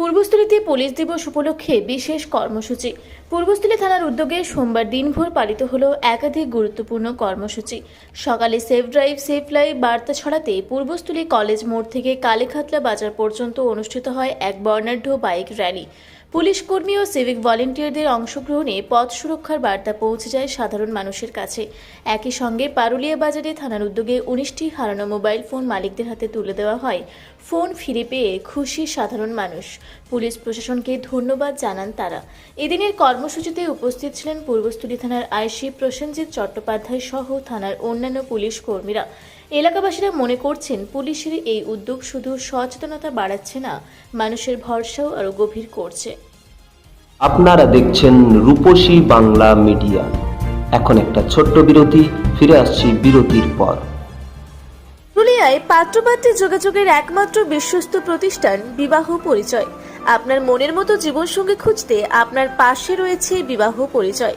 পূর্বস্থলীতে police দিবস উপলক্ষে বিশেষ কর্মসূচি। পূর্বস্থলী থানার উদ্যোগে সোমবার দিনভর পালিত হল একাধিক গুরুত্বপূর্ণ কর্মসূচি। সকালে সেফ ড্রাইভ, সেফ লাইভ বার্তা ছড়াতে পূর্বস্থলী কলেজ মোড় থেকে কালীখাতলা বাজার পর্যন্ত অনুষ্ঠিত হয় এক বর্ণাঢ্য বাইক র্যালি। পুলিশ কর্মী ও সিভিক ভলেন্টিয়ারদের অংশগ্রহণে পথ সুরক্ষার বার্তা পৌঁছে যায় সাধারণ মানুষের কাছে। একই সঙ্গে পারুলিয়া বাজারে থানার উদ্যোগে উনিশটি হারানো মোবাইল ফোন মালিকদের হাতে তুলে দেওয়া হয়। ফোন ফিরে পেয়ে খুশি সাধারণ মানুষ। পুলিশ প্রশাসনকে ধন্যবাদ জানান তারা। এদিনের কর্মসূচিতে উপস্থিত ছিলেন পূর্বস্থলী থানার আইসি প্রসেনজিৎ চট্টোপাধ্যায় সহ থানার অন্যান্য পুলিশ কর্মীরা। এলাকাবাসীরা মনে করছেন পুলিশের এই উদ্যোগ শুধু সচেতনতা বাড়াচ্ছে না মানুষের ভরসাও আরও গভীর করছে। আপনারা দেখছেন রূপসী বাংলা মিডিয়া। এখন একটা ছোট্ট বিরতি ফিরে আসছি বিরতির পর। পুরুলিয়ায় পাত্রপাত্রী যোগাযোগের একমাত্র বিশ্বস্ত প্রতিষ্ঠান বিবাহ পরিচয়। আপনার মনের মতো জীবনসঙ্গী খুঁজতে আপনার পাশে রয়েছে বিবাহ পরিচয়।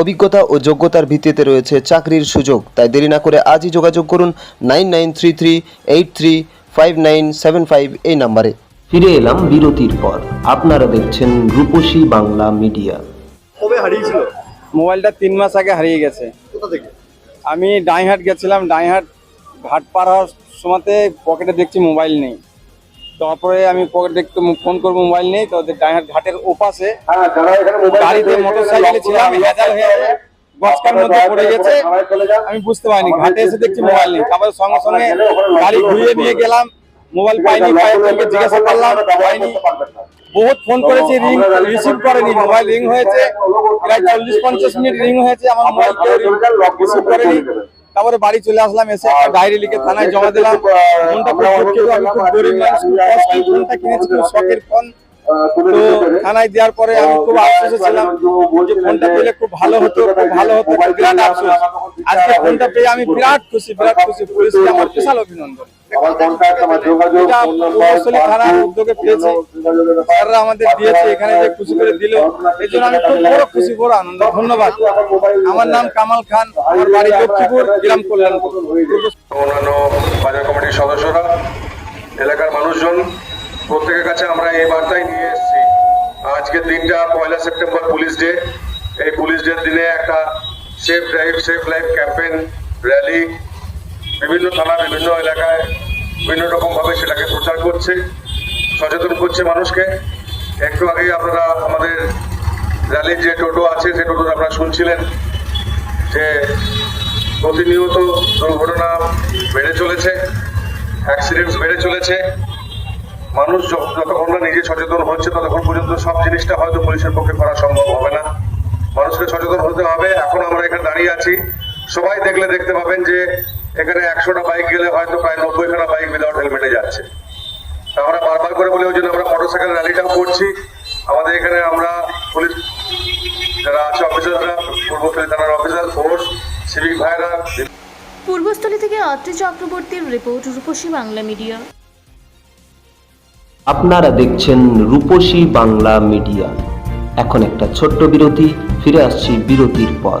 অভিজ্ঞতা ও যোগ্যতার ভিত্তিতে রয়েছে চাকরির সুযোগ। তাই দেরি না করে আজই যোগাযোগ করুন nine nine three three eight three five nine seven five এই নাম্বারে। ফিরে এলাম বিরতির পর। আপনারা দেখছেন রূপসী বাংলা মিডিয়া। কবে হারিয়েছিল? মোবাইলটা তিন মাস আগে হারিয়ে গেছে। কোথা থেকে? আমি ডাইহাট গেছিলাম ডাইহাট ঘাট পার হওয়ার সময়তে পকেটে দেখছি মোবাইল নেই। তারপরে আমি পকেট দেখতে ফোন করব মোবাইল নেই তো ডাইহাট ঘাটের ওপাশে। হ্যাঁ গাড়িতে মোটর সাইকেলে ছিলাম হেজাল হয়ে বচকার মধ্যে পড়ে গেছে আমি বুঝতে পারিনি ঘাটে এসে দেখছি মোবাইল নেই। তারপরে সঙ্গে সঙ্গে গাড়ি ঘুরিয়ে নিয়ে গেলাম মোবাইল পাইনি জিজ্ঞাসা করলাম পাইনি। বহুত ফোন করেছি রিং রিসিভ করেনি মোবাইল রিং হয়েছে প্রায় চল্লিশ পঞ্চাশ মিনিট রিং হয়েছে আমার মোবাইল রিসিভ করেনি। তারপরে বাড়ি চলে আসলাম এসে ডায়েরি লিখে থানায় জমা দিলাম। ফোনটা খুব আমি গরিব মানুষ ফোনটা কিনেছি খুব শখের ফোন। তো থানায় দেওয়ার পরে আমি খুব আফসোসে ছিলাম যে ফোনটা পেলে খুব ভালো হতো খুব ভালো হতো বিরাট আফসোস। আজকে ফোনটা পেয়ে আমি বিরাট খুশি বিরাট খুশি পুলিশকে আমার বিশাল অভিনন্দন। থানার উদ্যোগে পেয়েছি। স্যাররা আমাদের দিয়েছে এখানে যে খুশি করে দিল এই জন্য আমি খুব বড় খুশি বড় আনন্দ। ধন্যবাদ। আমার নাম কামাল খান আমার বাড়ি লক্ষ্মীপুর গ্রাম কল্যাণপুর অন্যান্য বাজার কমিটির সদস্যরা এলাকার মানুষজন প্রত্যেকের কাছে আমরা এই বার্তাই নিয়ে এসেছি। আজকের দিনটা পয়লা সেপ্টেম্বর পুলিশ ডে। এই পুলিশ ডের দিনে একটা safe drive safe life campaign rally বিভিন্ন থানা বিভিন্ন এলাকায় বিভিন্ন রকম ভাবে সেটাকে প্রচার করছে, সচেতন করছে মানুষকে। একটু আগে আপনারা আমাদের র্যালির যে টোটো আছে, সে টোটো আপনারা শুনছিলেন, যে প্রতিনিয়ত দুর্ঘটনা বেড়ে চলেছে অ্যাক্সিডেন্টস বেড়ে চলেছে। মানুষ যত- যতক্ষণ না নিজে সচেতন হচ্ছে, ততক্ষণ পর্যন্ত সব জিনিসটা হয়তো পুলিশের পক্ষে করা সম্ভব হবে না। মানুষকে সচেতন হতে হবে। এখন আমরা এখানে দাঁড়িয়ে আছি। সবাই দেখলে দেখতে পাবেন যে এখানে একশোটা বাইক গেলে হয়তো প্রায় নব্বইখানা বাইক উইদাউট হেলমেটে যাচ্ছে। তা আমরা বারবার করে বলি ওই জন্য আমরা মোটরসাইকেল র্যালিটাও করছি। আমাদের এখানে আমরা পুলিশ যারা আছে অফিসাররা পূর্বস্থলী থানার অফিসার ফোর্স সিভিক ভাইরা। পূর্বস্থলী থেকে অত্রি চক্রবর্তীর রিপোর্ট রূপসী বাংলা মিডিয়া। আপনারা দেখছেন রূপসী বাংলা মিডিয়া। এখন একটা ছোট্ট বিরতি ফিরে আসছি বিরতির পর।